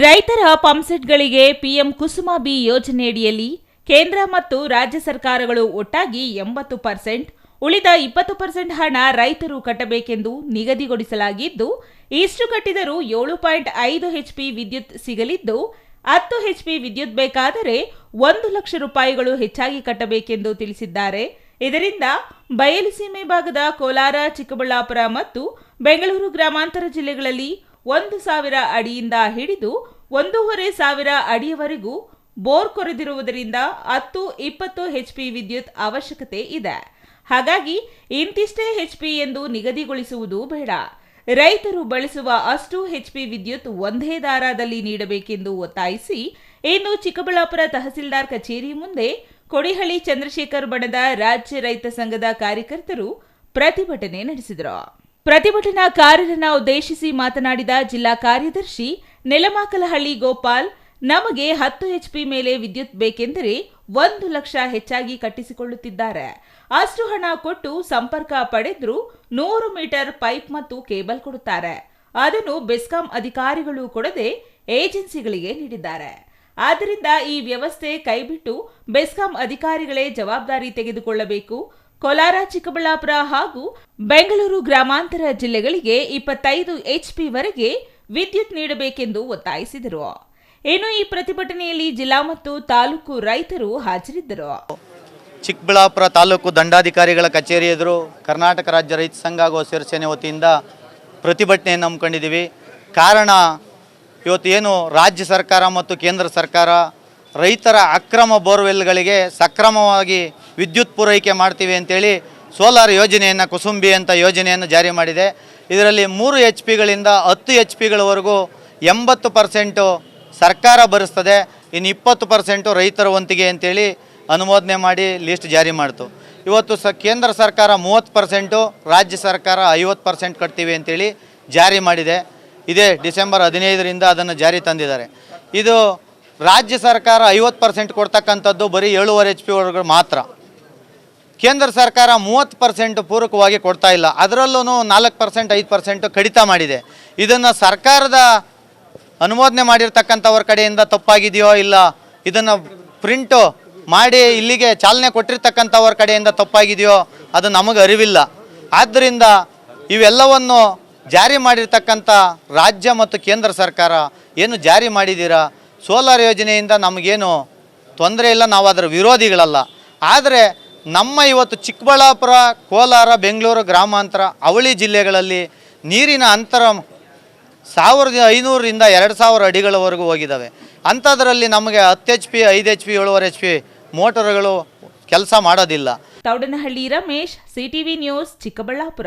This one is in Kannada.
ರೈತರ ಪಂಪ್ಸೆಟ್ಗಳಿಗೆ ಪಿಎಂ ಕುಸುಮ ಬಿ ಯೋಜನೆಯಡಿಯಲ್ಲಿ ಕೇಂದ್ರ ಮತ್ತು ರಾಜ್ಯ ಸರ್ಕಾರಗಳು ಒಟ್ಟಾಗಿ ಎಂಬತ್ತು ಪರ್ಸೆಂಟ್, ಉಳಿದ ಇಪ್ಪತ್ತು ಪರ್ಸೆಂಟ್ ಹಣ ರೈತರು ಕಟ್ಟಬೇಕೆಂದು ನಿಗದಿಗೊಳಿಸಲಾಗಿದ್ದು, ಇಷ್ಟು ಕಟ್ಟಿದರೂ ಏಳು ಪಾಯಿಂಟ್ ಐದು ಹೆಚ್ಪಿ ವಿದ್ಯುತ್ ಸಿಗಲಿದ್ದು, ಹತ್ತು ಹೆಚ್ಪಿ ವಿದ್ಯುತ್ ಬೇಕಾದರೆ ಒಂದು ಲಕ್ಷ ರೂಪಾಯಿಗಳು ಹೆಚ್ಚಾಗಿ ಕಟ್ಟಬೇಕೆಂದು ತಿಳಿಸಿದ್ದಾರೆ. ಇದರಿಂದ ಬಯಲುಸೀಮೆ ಭಾಗದ ಕೋಲಾರ, ಚಿಕ್ಕಬಳ್ಳಾಪುರ ಮತ್ತು ಬೆಂಗಳೂರು ಗ್ರಾಮಾಂತರ ಜಿಲ್ಲೆಗಳಲ್ಲಿ ಒಂದು ಸಾವಿರ ಅಡಿಯಿಂದ ಹಿಡಿದು ಒಂದೂವರೆ ಸಾವಿರ ಅಡಿಯವರೆಗೂ ಬೋರ್ ಕೊರೆದಿರುವುದರಿಂದ ಹತ್ತು, ಇಪ್ಪತ್ತು ಎಚ್ಪಿ ವಿದ್ಯುತ್ ಅವಶ್ಯಕತೆ ಇದೆ. ಹಾಗಾಗಿ ಇಂತಿಷ್ಟೇ ಎಚ್ಪಿ ಎಂದು ನಿಗದಿಗೊಳಿಸುವುದು ಬೇಡ. ರೈತರು ಬಳಸುವ ಅಷ್ಟು ಪಿ ವಿದ್ಯುತ್ ಒಂದೇ ದಾರದಲ್ಲಿ ನೀಡಬೇಕೆಂದು ಒತ್ತಾಯಿಸಿ ಇನ್ನು ಚಿಕ್ಕಬಳ್ಳಾಪುರ ತಹಸೀಲ್ದಾರ್ ಕಚೇರಿ ಮುಂದೆ ಕೊಡಿಹಳ್ಳಿ ಚಂದ್ರಶೇಖರ್ ಬಣದ ರಾಜ್ಯ ರೈತ ಸಂಘದ ಕಾರ್ಯಕರ್ತರು ಪ್ರತಿಭಟನೆ ನಡೆಸಿದರು. ಪ್ರತಿಭಟನಾಕಾರರನ್ನ ಉದ್ದೇಶಿಸಿ ಮಾತನಾಡಿದ ಜಿಲ್ಲಾ ಕಾರ್ಯದರ್ಶಿ ನೆಲಮಾಕಲಹಳ್ಳಿ ಗೋಪಾಲ್, ನಮಗೆ ಹತ್ತು ಎಚ್ಪಿ ಮೇಲೆ ವಿದ್ಯುತ್ ಬೇಕೆಂದರೆ ಒಂದು ಲಕ್ಷ ಹೆಚ್ಚಾಗಿ ಕಟ್ಟಿಸಿಕೊಳ್ಳುತ್ತಿದ್ದಾರೆ. ಅಷ್ಟು ಹಣ ಕೊಟ್ಟು ಸಂಪರ್ಕ ಪಡೆದ್ರು ನೂರು ಮೀಟರ್ ಪೈಪ್ ಮತ್ತು ಕೇಬಲ್ ಕೊಡುತ್ತಾರೆ. ಅದನ್ನು ಬೆಸ್ಕಾಂ ಅಧಿಕಾರಿಗಳು ಕೊಡದೆ ಏಜೆನ್ಸಿಗಳಿಗೆ ನೀಡಿದ್ದಾರೆ. ಆದ್ದರಿಂದ ಈ ವ್ಯವಸ್ಥೆ ಕೈಬಿಟ್ಟು ಬೆಸ್ಕಾಂ ಅಧಿಕಾರಿಗಳೇ ಜವಾಬ್ದಾರಿ ತೆಗೆದುಕೊಳ್ಳಬೇಕು. ಕೋಲಾರ, ಚಿಕ್ಕಬಳ್ಳಾಪುರ ಹಾಗೂ ಬೆಂಗಳೂರು ಗ್ರಾಮಾಂತರ ಜಿಲ್ಲೆಗಳಿಗೆ ಇಪ್ಪತ್ತೈದು ಎಚ್ಪಿ ವರೆಗೆ ವಿದ್ಯುತ್ ನೀಡಬೇಕೆಂದು ಒತ್ತಾಯಿಸಿದರು. ಇನ್ನು ಈ ಪ್ರತಿಭಟನೆಯಲ್ಲಿ ಜಿಲ್ಲಾ ಮತ್ತು ತಾಲೂಕು ರೈತರು ಹಾಜರಿದ್ದರು. ಚಿಕ್ಕಬಳ್ಳಾಪುರ ತಾಲೂಕು ದಂಡಾಧಿಕಾರಿಗಳ ಕಚೇರಿ ಎದುರು ಕರ್ನಾಟಕ ರಾಜ್ಯ ರೈತ ಸಂಘ ಹಾಗೂ ಶಿವಸೇನೆ ವತಿಯಿಂದ ಪ್ರತಿಭಟನೆಯನ್ನು ಹಮ್ಮಿಕೊಂಡಿದ್ದೀವಿ. ಕಾರಣ ಇವತ್ತು ಏನು ರಾಜ್ಯ ಸರ್ಕಾರ ಮತ್ತು ಕೇಂದ್ರ ಸರ್ಕಾರ ರೈತರ ಅಕ್ರಮ ಬೋರ್ವೆಲ್ಗಳಿಗೆ ಸಕ್ರಮವಾಗಿ ವಿದ್ಯುತ್ ಪೂರೈಕೆ ಮಾಡ್ತೀವಿ ಅಂತೇಳಿ ಸೋಲಾರ್ ಯೋಜನೆಯನ್ನು ಕುಸುಂಬಿ ಅಂತ ಯೋಜನೆಯನ್ನು ಜಾರಿ ಮಾಡಿದೆ. ಇದರಲ್ಲಿ ಮೂರು ಎಚ್ ಪಿಗಳಿಂದ ಹತ್ತು ಎಚ್ ಪಿಗಳವರೆಗೂ ಎಂಬತ್ತು ಪರ್ಸೆಂಟು ಸರ್ಕಾರ ಭರಿಸ್ತದೆ. ಇನ್ನು ಇಪ್ಪತ್ತು ಪರ್ಸೆಂಟು ರೈತರ ಒಂತಿಗೆ ಅಂತೇಳಿ ಅನುಮೋದನೆ ಮಾಡಿ ಲಿಸ್ಟ್ ಜಾರಿ ಮಾಡ್ತು. ಇವತ್ತು ಸ ಕೇಂದ್ರ ಸರ್ಕಾರ ಮೂವತ್ತು ಪರ್ಸೆಂಟು, ರಾಜ್ಯ ಸರ್ಕಾರ ಐವತ್ತು ಪರ್ಸೆಂಟ್ ಕಟ್ತೀವಿ ಅಂತೇಳಿ ಜಾರಿ ಮಾಡಿದೆ. ಇದೇ ಡಿಸೆಂಬರ್ ಹದಿನೈದರಿಂದ ಅದನ್ನು ಜಾರಿ ತಂದಿದ್ದಾರೆ. ಇದು ರಾಜ್ಯ ಸರ್ಕಾರ ಐವತ್ತು ಪರ್ಸೆಂಟ್ ಕೊಡ್ತಕ್ಕಂಥದ್ದು ಬರೀ ಏಳುವರೆ ಎಚ್ ಪಿ ಮಾತ್ರ. ಕೇಂದ್ರ ಸರ್ಕಾರ ಮೂವತ್ತು ಪರ್ಸೆಂಟ್ ಪೂರಕವಾಗಿ ಕೊಡ್ತಾ ಇಲ್ಲ. ಅದರಲ್ಲೂ ನಾಲ್ಕು ಪರ್ಸೆಂಟ್ ಐದು ಪರ್ಸೆಂಟ್ ಕಡಿತ ಮಾಡಿದೆ. ಇದನ್ನು ಸರ್ಕಾರದ ಅನುಮೋದನೆ ಮಾಡಿರ್ತಕ್ಕಂಥವ್ರ ಕಡೆಯಿಂದ ತಪ್ಪಾಗಿದೆಯೋ ಇಲ್ಲ, ಇದನ್ನು ಪ್ರಿಂಟು ಮಾಡಿ ಇಲ್ಲಿಗೆ ಚಾಲನೆ ಕೊಟ್ಟಿರ್ತಕ್ಕಂಥವ್ರ ಕಡೆಯಿಂದ ತಪ್ಪಾಗಿದೆಯೋ ಅದು ನಮಗೆ ಅರಿವಿಲ್ಲ. ಆದ್ದರಿಂದ ಇವೆಲ್ಲವನ್ನು ಜಾರಿ ಮಾಡಿರ್ತಕ್ಕಂಥ ರಾಜ್ಯ ಮತ್ತು ಕೇಂದ್ರ ಸರ್ಕಾರ ಏನು ಜಾರಿ ಮಾಡಿದ್ದೀರಾ ಸೋಲಾರ್ ಯೋಜನೆಯಿಂದ ನಮಗೇನು ತೊಂದರೆ ಇಲ್ಲ, ನಾವು ಅದರ ವಿರೋಧಿಗಳಲ್ಲ. ಆದರೆ ನಮ್ಮ ಇವತ್ತು ಚಿಕ್ಕಬಳ್ಳಾಪುರ, ಕೋಲಾರ, ಬೆಂಗಳೂರು ಗ್ರಾಮಾಂತರ, ಅವಳಿ ಜಿಲ್ಲೆಗಳಲ್ಲಿ ನೀರಿನ ಅಂತರ ಸಾವಿರದ ಐನೂರರಿಂದ ಎರಡು ಸಾವಿರ ಅಡಿಗಳವರೆಗೂ ಹೋಗಿದ್ದಾವೆ. ಅಂಥದ್ರಲ್ಲಿ ನಮಗೆ ಹತ್ತು ಎಚ್ ಪಿ ಐದು ಎಚ್ ಪಿ ಏಳುವರೆ ಎಚ್ ಪಿ ಮೋಟರ್ಗಳು ಕೆಲಸ ಮಾಡೋದಿಲ್ಲ. Thoudanahalli Ramesh, CTV news, Chikkaballapura.